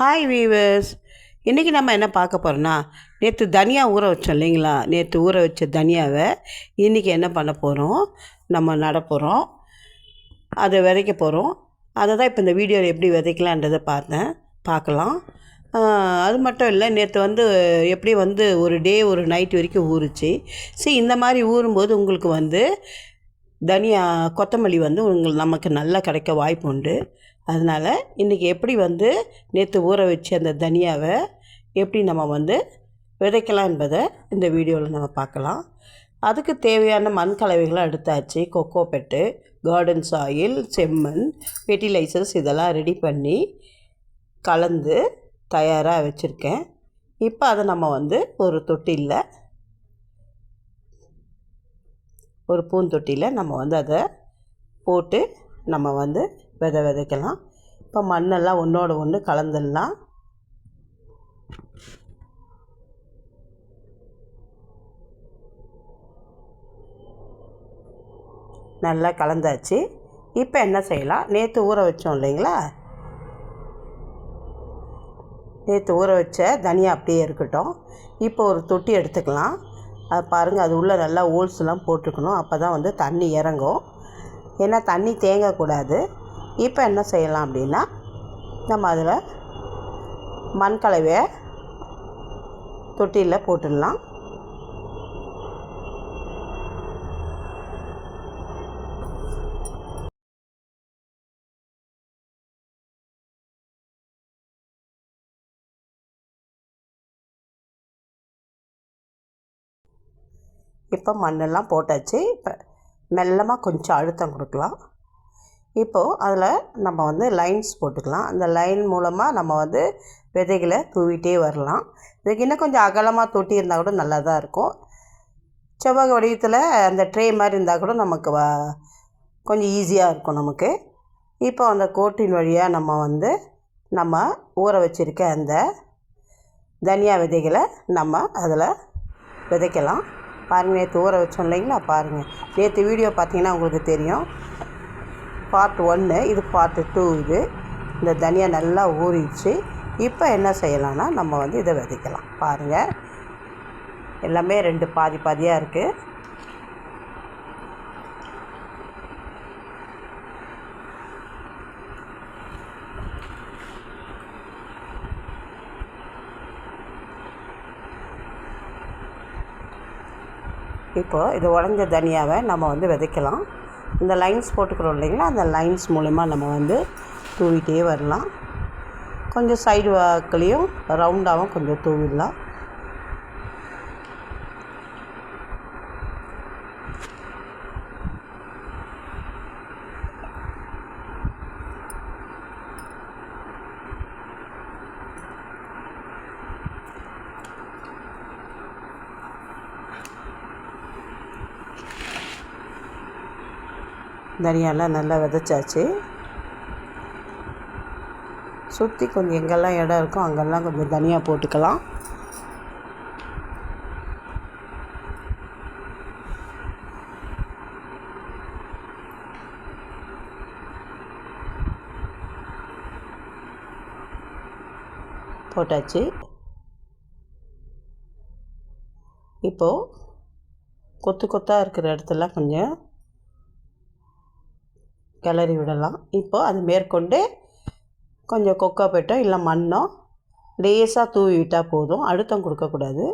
Hi viewers இன்றைக்கி நம்ம என்ன பார்க்க போகிறோன்னா நேற்று தனியா ஊற வச்சோம் இல்லைங்களா? நேற்று ஊற வச்ச தனியாவை இன்றைக்கி என்ன பண்ண போகிறோம் நம்ம நட போகிறோம் அதை விதைக்க போகிறோம் அதை தான் இப்போ இந்த வீடியோவில் எப்படி விதைக்கலான்றதை பார்த்தேன். பார்க்கலாம். அது மட்டும் இல்லை நேற்று வந்து எப்படி வந்து ஒரு டே ஒரு நைட் வரைக்கும் ஊறுச்சு. சரி இந்த மாதிரி ஊறும்போது உங்களுக்கு வந்து தனியா கொத்தமல்லி வந்து உங்களுக்கு நமக்கு நல்லா கிடைக்க வாய்ப்பு உண்டு. அதனால் இன்றைக்கி எப்படி வந்து நேற்று ஊற வச்சு அந்த தனியாவை எப்படி நம்ம வந்து விதைக்கலாம் என்பதை இந்த வீடியோவில் நம்ம பார்க்கலாம். அதுக்கு தேவையான மண் கலவைகளை எடுத்தாச்சு. கொக்கோ பெட்டு கார்டன் சாயில் செம்மண் ஃபெர்டிலைசர்ஸ் இதெல்லாம் ரெடி பண்ணி கலந்து தயாராக வச்சுருக்கேன். இப்போ அதை நம்ம வந்து ஒரு தொட்டியில் ஒரு பூந்தொட்டியில் நம்ம வந்து அதை போட்டு நம்ம வந்து விதை விதைக்கலாம். இப்போ மண்ணெல்லாம் ஒன்றோட ஒன்று கலந்துடலாம். நல்லா கலந்தாச்சு. இப்போ என்ன செய்யலாம்? நேற்று ஊற வச்சோம் இல்லைங்களா? நேற்று ஊற வச்ச தனியாக அப்படியே இருக்கட்டும். இப்போ ஒரு தொட்டி எடுத்துக்கலாம். அது பாருங்கள் அது உள்ளே நல்லா ஹோல்ஸ்லாம் போட்டுக்கணும். அப்போ தான் வந்து தண்ணி இறங்கும். ஏன்னா தண்ணி தேங்கக்கூடாது. இப்போ என்ன செய்யலாம் அப்படின்னா நம்ம அதில் மண் கலவையை தொட்டியில் போட்டுடலாம். இப்போ மண்ணெல்லாம் போட்டாச்சு. இப்போ மெல்லமாக கொஞ்சம் அழுத்தம் கொடுக்கலாம். இப்போது அதில் நம்ம வந்து லைன்ஸ் போட்டுக்கலாம். அந்த லைன் மூலமாக நம்ம வந்து விதைகளை தூவிட்டே வரலாம். இதுக்கு இன்னும் கொஞ்சம் அகலமாக தொட்டி இருந்தால் கூட நல்லா தான் இருக்கும். செவ்வக வடிவத்தில் அந்த ட்ரே மாதிரி இருந்தால் கூட நமக்கு வ கொஞ்சம் ஈஸியாக இருக்கும் நமக்கு. இப்போ அந்த கோட்டின் வழியாக நம்ம வந்து நம்ம ஊற வச்சுருக்க அந்த தனியா விதைகளை நம்ம அதில் விதைக்கலாம். பாருங்கள் நேற்று ஊற வச்சோம் இல்லைங்களா? பாருங்கள் நேற்று வீடியோ பார்த்தீங்கன்னா உங்களுக்கு தெரியும். பார்ட் ஒன்று இது பார்ட்டு டூ இது. இந்த தனியா நல்லா ஊறிடுச்சு. இப்போ என்ன செய்யலாம்னா நம்ம வந்து இதை விதைக்கலாம். பாருங்கள் எல்லாமே ரெண்டு பாதி பாதியாக இருக்குது இப்போது இது உடஞ்ச தனியாவை நம்ம வந்து விதைக்கலாம். இந்த லைன்ஸ் போட்டுக்கிறோம் இல்லைங்களா? அந்த லைன்ஸ் மூலிமா நம்ம வந்து தூவிட்டே வரலாம். கொஞ்சம் சைடு வாக்குலேயும் ரவுண்டாகவும் கொஞ்சம் தூவிடலாம். தனியாலாம் நல்லா விதைச்சாச்சு. சுற்றி கொஞ்சம் எங்கெல்லாம் இடம் இருக்கோ அங்கெல்லாம் கொஞ்சம் தனியாக போட்டுக்கலாம். போட்டாச்சு. இப்போது கொத்து கொத்தாக இருக்கிற இடத்துல கொஞ்சம் கிளறி விடலாம். இப்போது அது மேற்கொண்டு கொஞ்சம் கொக்கோ பெட்டோ இல்லை மண்ணோ லேசாக தூவி விட்டால் போதும். அழுத்தம் கொடுக்கக்கூடாது.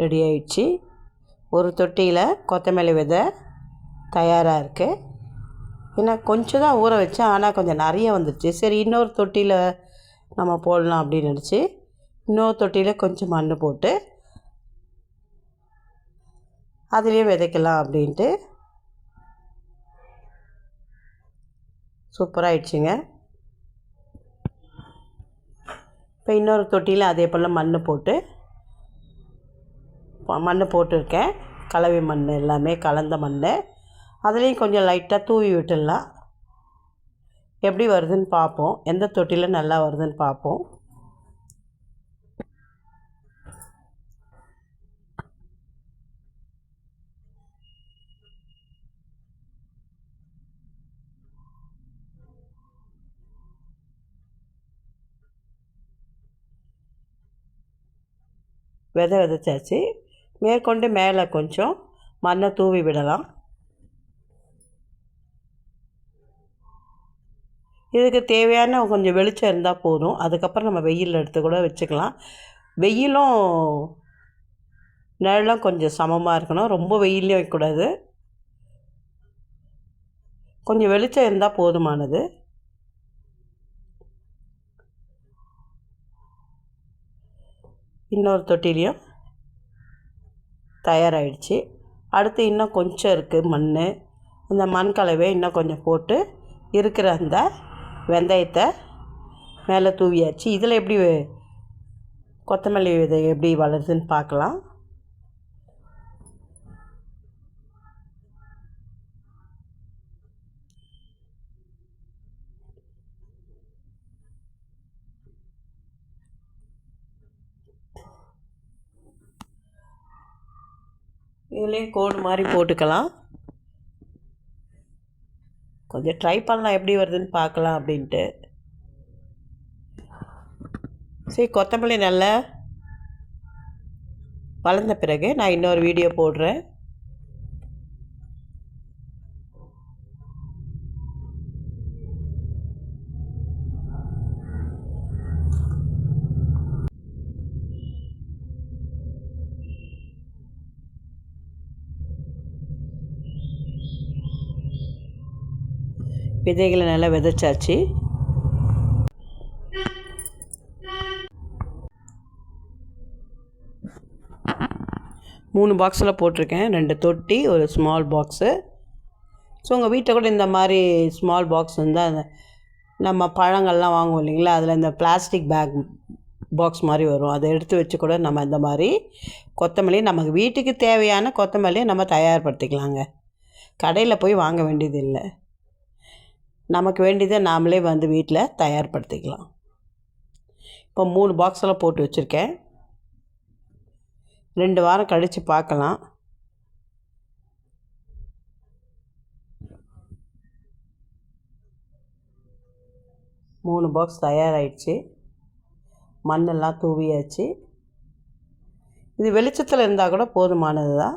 ரெடி ஆயிடுச்சு. ஒரு தொட்டியில் கொத்தமல்லி விதை தயாராக இருக்குது ஏன்னா கொஞ்சம் தான் ஊற வச்சேன். ஆனால் கொஞ்சம் நிறைய வந்துடுச்சு சரி இன்னொரு தொட்டியில் நம்ம போடலாம் அப்படின்னு நினச்சி இன்னொரு தொட்டியில் கொஞ்சம் மண் போட்டு அதுலேயே விதைக்கலாம் அப்படின்ட்டு சூப்பராகிடுச்சிங்க இப்போ இன்னொரு தொட்டியில் அதே போல் மண் போட்டு மண் போட்டிருக்கேன். கலவை மண் எல்லாமே கலந்த மண் அதுலேயும் கொஞ்சம் லைட்டாக தூவி விட்டுடலாம். எப்படி வருதுன்னு பார்ப்போம். எந்த தொட்டியில் நல்லா வருதுன்னு பார்ப்போம். வித விதைச்சாச்சு. மேற்கொண்டு மேலே கொஞ்சம் மண்ணை தூவி விடலாம். இதுக்கு தேவையான கொஞ்சம் வெளிச்சம் இருந்தால் போதும். அதுக்கப்புறம் நம்ம வெயிலில் எடுத்து கூட வச்சுக்கலாம். வெயிலும் நிழலும் கொஞ்சம் சமமாக இருக்கணும். ரொம்ப வெயிலையும் வைக்கக்கூடாது கொஞ்சம் வெளிச்சம் இருந்தால் போதுமானது. இன்னொரு தொட்டிலையும் தயாராகிடுச்சு அடுத்து இன்னும் கொஞ்சம் இருக்குது மண் இந்த மண் கலவையை இன்னும் கொஞ்சம் போட்டு இருக்கிற அந்த வெந்தயத்தை மேலே தூவியாச்சு. இதில் எப்படி கொத்தமல்லி விதை எப்படி வளருதுன்னு பார்க்கலாம். இதுலேயும் கோடு மாதிரி போட்டுக்கலாம். கொஞ்சம் ட்ரை பண்ணலாம் எப்படி வருதுன்னு பார்க்கலாம் அப்படின்ட்டு. சரி கொத்தமல்லி நல்லா வளர்ந்த பிறகு நான் இன்னொரு வீடியோ போடுறேன். விதைகளை நல்லா விதைச்சாச்சு. மூணு பாக்ஸில் போட்டிருக்கேன். ரெண்டு தொட்டி ஒரு ஸ்மால் பாக்ஸு ஸோ உங்கள் வீட்டில் கூட இந்த மாதிரி ஸ்மால் பாக்ஸ் இருந்தால் நம்ம பழங்கள்லாம் வாங்குவோம் இல்லைங்களா? அதில் இந்த பிளாஸ்டிக் பேக் பாக்ஸ் மாதிரி வரும். அதை எடுத்து வச்சு கூட நம்ம இந்த மாதிரி கொத்தமல்லி நமக்கு வீட்டுக்கு தேவையான கொத்தமல்லியை நம்ம தயார்படுத்திக்கலாங்க. கடையில் போய் வாங்க வேண்டியது இல்லை நமக்கு வேண்டியதை நாமளே வந்து வீட்டில் தயார்படுத்திக்கலாம். இப்போ மூணு பாக்ஸில் போட்டு வச்சுருக்கேன். ரெண்டு வாரம் கழித்து பார்க்கலாம். மூணு பாக்ஸ் தயாராகிடுச்சு மண்ணெல்லாம் தூவியாச்சு. இது வெளிச்சத்தில் இருந்தால் கூட போதுமானது தான்